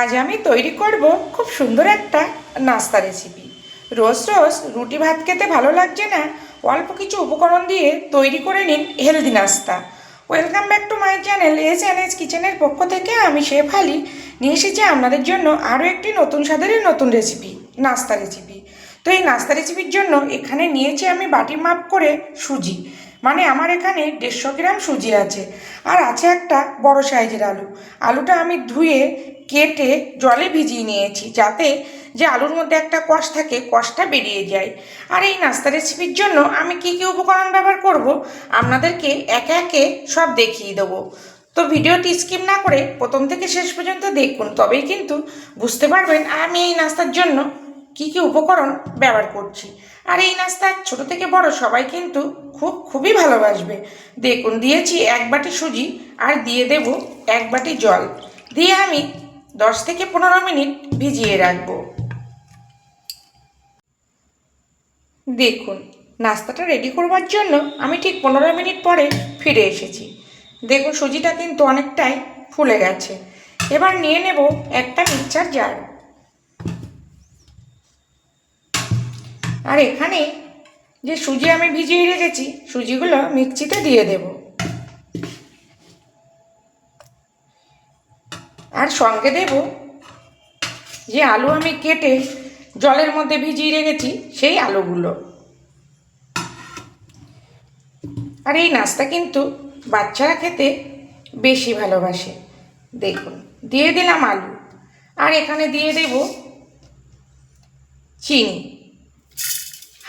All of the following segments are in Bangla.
আজ আমি তৈরি করব খুব সুন্দর একটা নাস্তা রেসিপি রোজ রোজ রুটি ভাত খেতে ভালো লাগছে না, অল্প কিছু উপকরণ দিয়ে তৈরি করে নিন হেলদি নাস্তা। Welcome back to my channel S N S কিচেনের পক্ষ থেকে আমি শেফ আলি। নিয়ে এসেছি আপনাদের জন্য আরও একটি নতুন স্বাদের নতুন রেসিপি নাস্তা রেসিপি তো এই নাস্তা রেসিপির জন্য এখানে নিয়েছি আমি বাটি মাপ করে সুজি। মানে আমার এখানে দেড়শো গ্রাম সুজি আছে। আর আছে একটা বড় সাইজের আলু। আলুটা আমি ধুয়ে, কেটে, জলে ভিজিয়ে নিয়েছি যাতে যে আলুর মধ্যে একটা কষ থাকে, কষটা বেরিয়ে যায়। আর এই নাস্তা রেসিপির জন্য আমি কি কি উপকরণ ব্যবহার করব, আপনাদেরকে একে একে সব দেখিয়ে দেবো। তো ভিডিওটি স্কিপ না করে প্রথম থেকে শেষ পর্যন্ত দেখুন, তবেই কিন্তু বুঝতে পারবেন আমি এই নাস্তার জন্য কি কি উপকরণ ব্যবহার করছি। আর এই নাস্তা ছোট থেকে বড় সবাই কিন্তু খুব, খুবই ভালোবাসবে। দেখুন, দিয়েছি এক বাটি সুজি আর দিয়ে দেব এক বাটি জল। দিয়ে আমি দশ থেকে পনেরো মিনিট ভিজিয়ে রাখব। দেখুন, নাস্তাটা রেডি করবার জন্য আমি ঠিক পনেরো মিনিট পরে ফিরে এসেছি। দেখুন, সুজিটা কিন্তু অনেকটাই ফুলে গেছে। এবার নিয়ে নেব একটা মিক্সচার জার আর এখানে যে সুজি আমি ভিজিয়ে রেখেছি, সুজিগুলো মিক্সিতে দিয়ে দেব। আর সঙ্গে দেব যে আলু আমি কেটে জলের মধ্যে ভিজিয়ে রেখেছি, সেই আলুগুলো। আর এই নাস্তা কিন্তু বাচ্চারা খেতে বেশি ভালোবাসে। দেখুন, দিয়ে দিলাম আলু। আর এখানে দিয়ে দেব চিনি।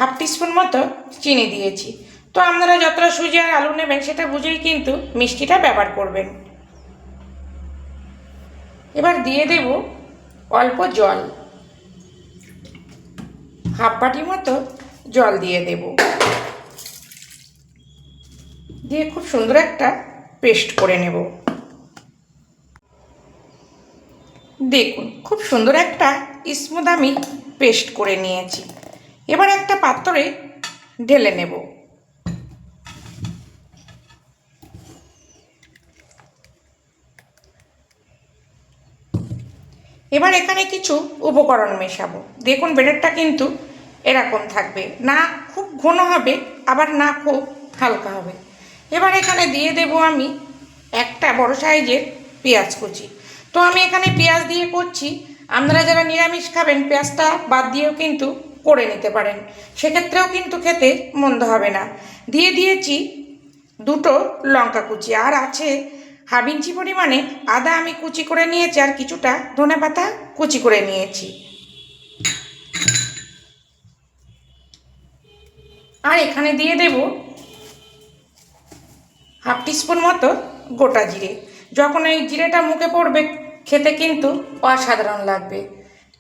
হাফ টিস্পুন মতো চিনি দিয়েছি। তো আপনারা যতটা সুজি আর আলু নেবেন সেটা বুঝেই কিন্তু মিষ্টিটা ব্যবহার করবেন। এবার দিয়ে দেব অল্প জল। হাফ বাটি মতো জল দিয়ে দেব। দিয়ে খুব সুন্দর একটা পেস্ট করে নেব। দেখুন, খুব সুন্দর একটা স্মুথ আমি পেস্ট করে নিয়েছি। এবার একটা পাত্রে ঢেলে নেব। এবার এখানে কিছু উপকরণ মেশাবো। দেখুন বেটারটা কিন্তু এরকম থাকবে। না খুব ঘন হবে, আবার না খুব হালকা হবে। এবার এখানে দিয়ে দেব আমি একটা বড় সাইজের পেঁয়াজ কুচি। তো আমি এখানে পেঁয়াজ দিয়ে করছি। আপনারা যারা নিরামিষ খাবেন, পেঁয়াজটা বাদ দিয়েও কিন্তু করে নিতে পারেন। সেক্ষেত্রেও কিন্তু খেতে মন্দ হবে না। দিয়ে দিয়েছি দুটো লঙ্কা কুচি। আর আছে হাফ ইঞ্চি পরিমাণে আদা আমি কুচি করে নিয়েছি আর কিছুটা ধনে পাতা কুচি করে নিয়েছি। আর এখানে দিয়ে দেব হাফ টিস্পুন মতো গোটা জিরে। যখন এই জিরেটা মুখে পড়বে, খেতে কিন্তু অসাধারণ লাগবে।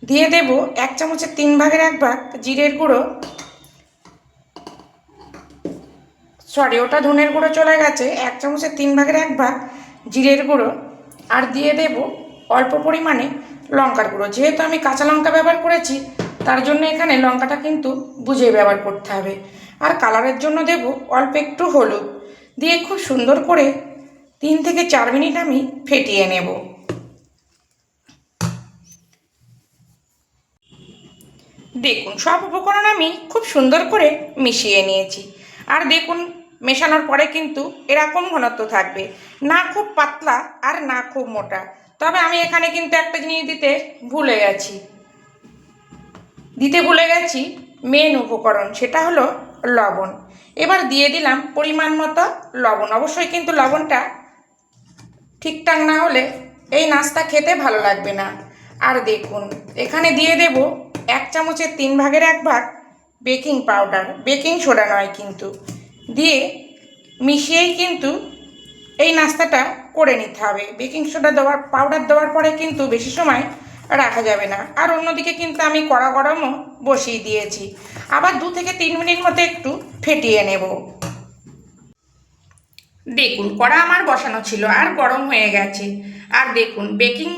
দিয়ে দেব এক চামচের তিন ভাগের এক ভাগ জিরের গুঁড়ো। সরি ওটা ধনের গুঁড়ো চলে গেছে। এক চামচের তিন ভাগের এক ভাগ জিরের গুঁড়ো। আর দিয়ে দেব অল্প পরিমাণে লঙ্কার গুঁড়ো। যেহেতু আমি কাঁচা লঙ্কা ব্যবহার করেছি, তার জন্য এখানে লঙ্কাটা কিন্তু বুঝে ব্যবহার করতে হবে। আর কালারের জন্য দেব অল্প একটু হলুদ। দিয়ে খুব সুন্দর করে তিন থেকে চার মিনিট আমি ফেটিয়ে নেব। দেখুন, সব উপকরণ আমি খুব সুন্দর করে মিশিয়ে নিয়েছি। আর দেখুন, মেশানোর পরে কিন্তু এরকম ঘনত্ব থাকবে। না খুব পাতলা আর না খুব মোটা। তবে আমি এখানে কিন্তু একটা জিনিস দিতে ভুলে গেছি। দিতে ভুলে গেছি মেন উপকরণ, সেটা হলো লবণ। এবার দিয়ে দিলাম পরিমাণ মতো লবণ। অবশ্যই কিন্তু লবণটা ঠিকঠাক না হলে এই নাস্তা খেতে ভালো লাগবে না। আর দেখুন, এখানে দিয়ে দেব এক চামচের তিন ভাগের এক ভাগ বেকিং পাউডার, বেকিং সোডা নয় কিন্তু। দিয়ে মিশিয়েই কিন্তু এই নাস্তাটা করে নিতে হবে। বেকিং সোডা দেওয়ার, পাউডার দেওয়ার পরে কিন্তু বেশি সময় রাখা যাবে না। আর অন্যদিকে কিন্তু আমি কড়া গরমও বসিয়ে দিয়েছি। আবার দু থেকে তিন মিনিট মতো একটু ফেটিয়ে নেব। দেখুন, কড়া আমার বসানো ছিল, আর গরম হয়ে গেছে। আর দেখুন, বেকিং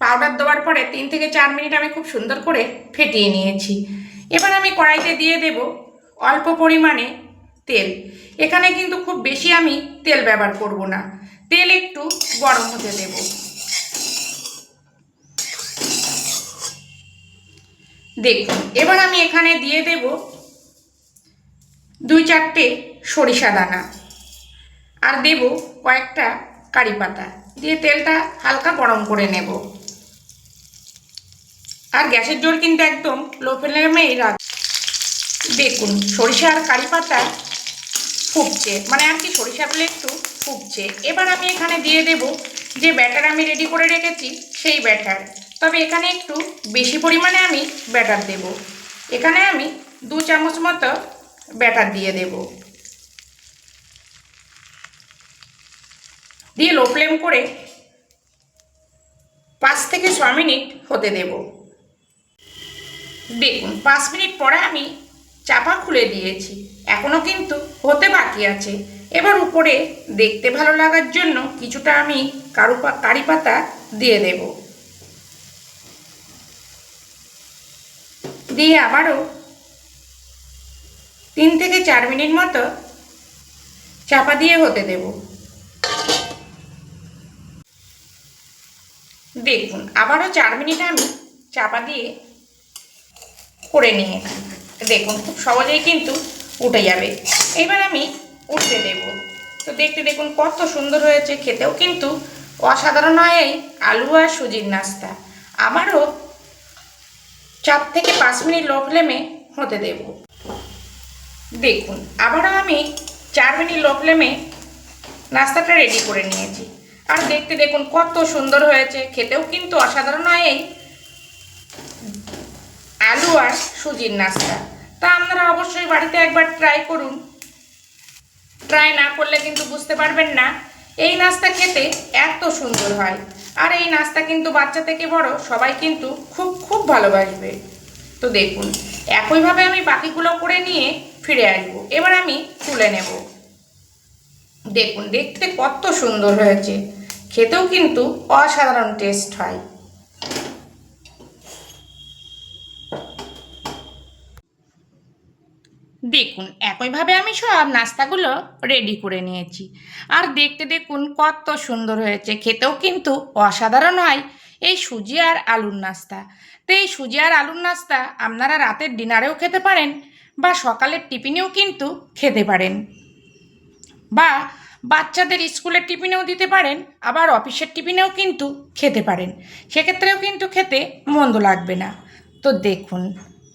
পাউডার দেওয়ার পরে তিন থেকে চার মিনিট আমি খুব সুন্দর করে ফেটিয়ে নিয়েছি। এবার আমি কড়াইতে দিয়ে দেব অল্প পরিমাণে তেল। এখানে কিন্তু খুব বেশি আমি তেল ব্যবহার করব না। তেল একটু গরম হতে দেব। দেখুন, এবার আমি এখানে দিয়ে দেব দুই চারটে সরিষা দানা। আর দেব কয়েকটা কারি পাতা। দিয়ে তেলটা হালকা গরম করে নেব। আর গ্যাসের জোর কিন্তু একদম লো ফ্লেমেই রাখ দেখুন সরিষা আর কারি পাতা ফুটছে মানে আর কি সরিষাগুলো একটু ফুটছে এবার আমি এখানে দিয়ে দেব যে ব্যাটার আমি রেডি করে রেখেছি, সেই ব্যাটার। তবে এখানে একটু বেশি পরিমাণে আমি ব্যাটার দেব। এখানে আমি দু চামচ মতো ব্যাটার দিয়ে দেব। দিয়ে লো ফ্লেম করে পাঁচ থেকে ছ মিনিট হতে দেব। দেখুন, পাঁচ মিনিট পরে আমি চাপা খুলে দিয়েছি। এখনও কিন্তু হতে বাকি আছে। এবার উপরে দেখতে ভালো লাগার জন্য কিছুটা আমি কারু কারি পাতা দিয়ে দেব। দিয়ে আবারও তিন থেকে চার মিনিট মতো চাপা দিয়ে হতে দেব। দেখুন, আবারও চার মিনিট আমি চাপা দিয়ে করে নিয়ে দেখুন, খুব সহজেই কিন্তু উঠে যাবে। এবার আমি উঠতে দেব। তো দেখতে দেখুন, কত সুন্দর হয়েছে খেতেও কিন্তু অসাধারণ হয় এই আলু আর সুজির নাস্তা। আবারও চার থেকে পাঁচ মিনিট লো ফ্লেমে হতে দেব। দেখুন, আবারও আমি চার মিনিট লো ফ্লেমে নাস্তাটা রেডি করে নিয়েছি। আর দেখতে দেখুন, কত সুন্দর হয়েছে। খেতেও কিন্তু অসাধারণ হয় এই আলু আর সুজির নাস্তা। তা আপনারা অবশ্যই বাড়িতে একবার ট্রাই করুন। ট্রাই না করলে কিন্তু বুঝতে পারবেন না, এই নাস্তা খেতে এত সুন্দর হয়। আর এই নাস্তা কিন্তু বাচ্চা থেকে বড়, সবাই কিন্তু খুব খুব ভালোবাসবে। তো দেখুন, একইভাবে আমি বাকিগুলো করে নিয়ে ফিরে আসব। এবার আমি তুলে নেব। দেখুন, দেখতে কত সুন্দর হয়েছে। খেতেও কিন্তু অসাধারণ টেস্ট হয়। দেখুন, একইভাবে আমি সব নাস্তাগুলো রেডি করে নিয়েছি। আর দেখতে দেখুন কত সুন্দর হয়েছে, খেতেও কিন্তু অসাধারণ হয় এই সুজি আর আলুর নাস্তা। তো এই সুজি আর আলুর নাস্তা আপনারা রাতের ডিনারেও খেতে পারেন বা সকালের টিফিনেও কিন্তু খেতে পারেন। বা বাচ্চাদের স্কুলের টিফিনেও দিতে পারেন, আবার অফিসের টিফিনেও কিন্তু খেতে পারেন। সেক্ষেত্রেও কিন্তু খেতে মন্দ লাগবে না। তো দেখুন,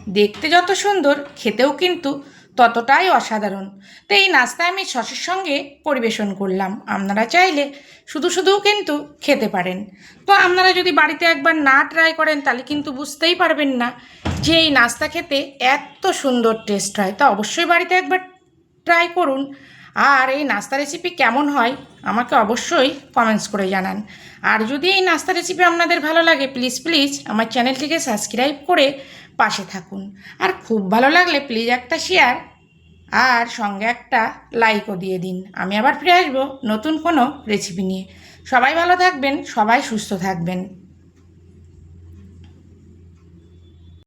দেখতে যত সুন্দর, খেতেও কিন্তু ততটাই অসাধারণ। তো এই নাস্তা আমি সসের সঙ্গে পরিবেশন করলাম। আপনারা চাইলে শুধু শুধুও কিন্তু খেতে পারেন। তো আপনারা যদি বাড়িতে একবার না ট্রাই করেন, তাহলে কিন্তু বুঝতেই পারবেন না যে এই নাস্তা খেতে এত সুন্দর টেস্ট হয়। তা অবশ্যই বাড়িতে একবার ট্রাই করুন। আর এই নাস্তা রেসিপি কেমন হয় আমাকে অবশ্যই কমেন্টস করে জানান। আর যদি এই নাস্তা রেসিপি আপনাদের ভালো লাগে প্লিজ প্লিজ আমার চ্যানেলটিকে সাবস্ক্রাইব করে পাশে থাকুন। আর খুব ভালো লাগলে প্লিজ একটা শেয়ার আর সঙ্গে একটা লাইকও দিয়ে দিন। আমি আবার ফিরে আসব নতুন কোনো রেসিপি নিয়ে। সবাই ভালো থাকবেন, সবাই সুস্থ থাকবেন।